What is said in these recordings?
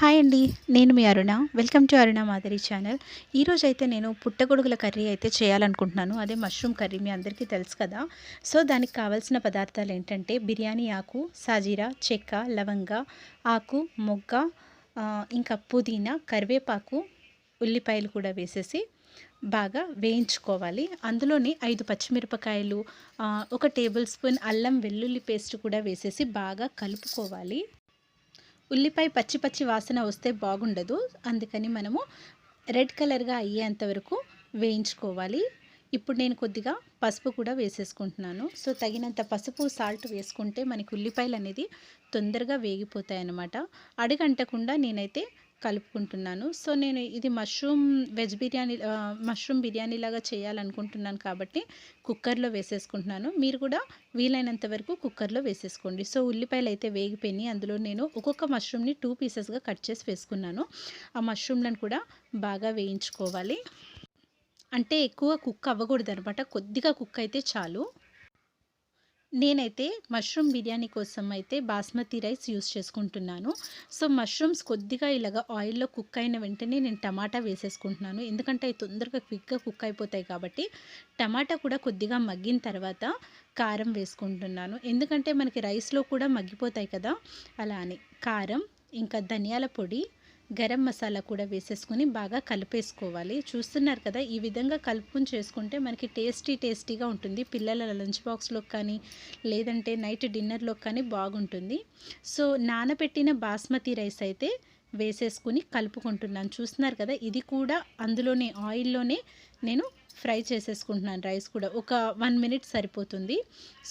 Hi అండి నేను మీ అరుణ. Welcome to అరుణ మాదిరి ఛానల్. ఈరోజు అయితే నేను పుట్టగొడుగుల కర్రీ అయితే చేయాలనుకుంటున్నాను. అదే మష్రూమ్ కర్రీ మీ అందరికీ తెలుసు కదా. సో దానికి కావాల్సిన పదార్థాలు ఏంటంటే బిర్యానీ ఆకు సాజీరా చెక్క లవంగ ఆకు మొగ్గ ఇంకా పుదీనా కరివేపాకు ఉల్లిపాయలు కూడా వేసేసి బాగా వేయించుకోవాలి. అందులోని ఐదు పచ్చిమిరపకాయలు ఒక టేబుల్ స్పూన్ అల్లం వెల్లుల్లి పేస్ట్ కూడా వేసేసి బాగా కలుపుకోవాలి. ఉల్లిపాయ పచ్చి పచ్చి వాసన వస్తే బాగుండదు. అందుకని మనము రెడ్ కలర్గా అయ్యేంత వరకు వేయించుకోవాలి. ఇప్పుడు నేను కొద్దిగా పసుపు కూడా వేసేసుకుంటున్నాను. సో తగినంత పసుపు సాల్ట్ వేసుకుంటే మనకి ఉల్లిపాయలు అనేది తొందరగా వేగిపోతాయి అన్నమాట అడుగంటకుండా నేనైతే కలుపుకుంటున్నాను. సో నేను ఇది mushroom veg biryani mushroom biryani లాగా చేయాలనుకుంటున్నాను కాబట్టి కుక్కర్లో వేసేసుకుంటున్నాను. మీరు కూడా వీలైనంత వరకు కుక్కర్లో వేసేసుకోండి. సో ఉల్లిపాయలు అయితే వేగిపోయినాయి. అందులో నేను ఒక్కొక్క మష్రూమ్ని టూ పీసెస్గా కట్ చేసి వేసుకున్నాను. ఆ మష్రూమ్లను కూడా బాగా వేయించుకోవాలి. అంటే ఎక్కువ కుక్ అవ్వకూడదు అనమాట కొద్దిగా కుక్ అయితే చాలు. నేనైతే మష్రూమ్ బిర్యానీ కోసం అయితే బాస్మతి రైస్ యూస్ చేసుకుంటున్నాను. సో మష్రూమ్స్ కొద్దిగా ఇలాగ ఆయిల్లో కుక్ అయిన వెంటనే నేను టమాటా వేసేసుకుంటున్నాను. ఎందుకంటే అవి తొందరగా క్విక్గా కుక్ అయిపోతాయి కాబట్టి టమాటా కూడా కొద్దిగా మగ్గిన తర్వాత కారం వేసుకుంటున్నాను. ఎందుకంటే మనకి రైస్లో కూడా మగ్గిపోతాయి కదా! అలా అని కారం ఇంకా ధనియాల పొడి గరం మసాలా కూడా వేసేసుకుని బాగా కలిపేసుకోవాలి. చూస్తున్నారు కదా ఈ విధంగా కలుపుకుని చేసుకుంటే మనకి టేస్టీ టేస్టీగా ఉంటుంది. పిల్లల లంచ్ బాక్స్లో కానీ లేదంటే నైట్ డిన్నర్లో కానీ బాగుంటుంది. సో నానబెట్టిన బాస్మతి రైస్ అయితే వేసేసుకుని కలుపుకుంటున్నాను. చూస్తున్నారు కదా ఇది కూడా అందులోనే ఆయిల్లోనే నేను ఫ్రై చేసేసుకుంటున్నాను రైస్ కూడా. ఒక వన్ మినిట్ సరిపోతుంది.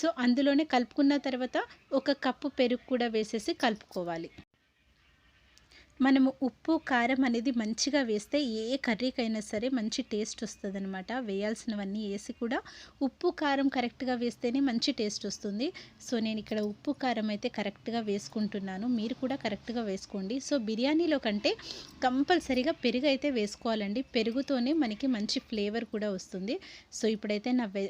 సో అందులోనే కలుపుకున్న తర్వాత ఒక కప్పు పెరుగు కూడా వేసేసి కలుపుకోవాలి. మనము ఉప్పు కారం అనేది మంచిగా వేస్తే ఏ కర్రీకైనా సరే మంచి టేస్ట్ వస్తుంది అనమాట వేయాల్సినవన్నీ వేసి కూడా ఉప్పు కారం కరెక్ట్గా వేస్తేనే మంచి టేస్ట్ వస్తుంది. సో నేను ఇక్కడ ఉప్పు కారం అయితే కరెక్ట్గా వేసుకుంటున్నాను. మీరు కూడా కరెక్ట్గా వేసుకోండి. సో బిర్యానీలో కంటే కంపల్సరీగా పెరుగు అయితే వేసుకోవాలండి. పెరుగుతోనే మనకి మంచి ఫ్లేవర్ కూడా వస్తుంది. సో ఇప్పుడైతే నా వె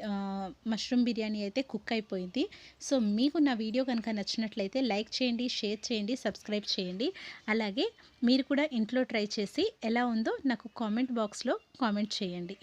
మష్రూమ్ బిర్యానీ అయితే కుక్ అయిపోయింది. సో మీకు నా వీడియో కనుక నచ్చినట్లయితే లైక్ చేయండి షేర్ చేయండి సబ్స్క్రైబ్ చేయండి. అలాగే మీరు కూడా ఇంట్లో ట్రై చేసి ఎలా ఉందో నాకు కామెంట్ బాక్స్లో కామెంట్ చేయండి.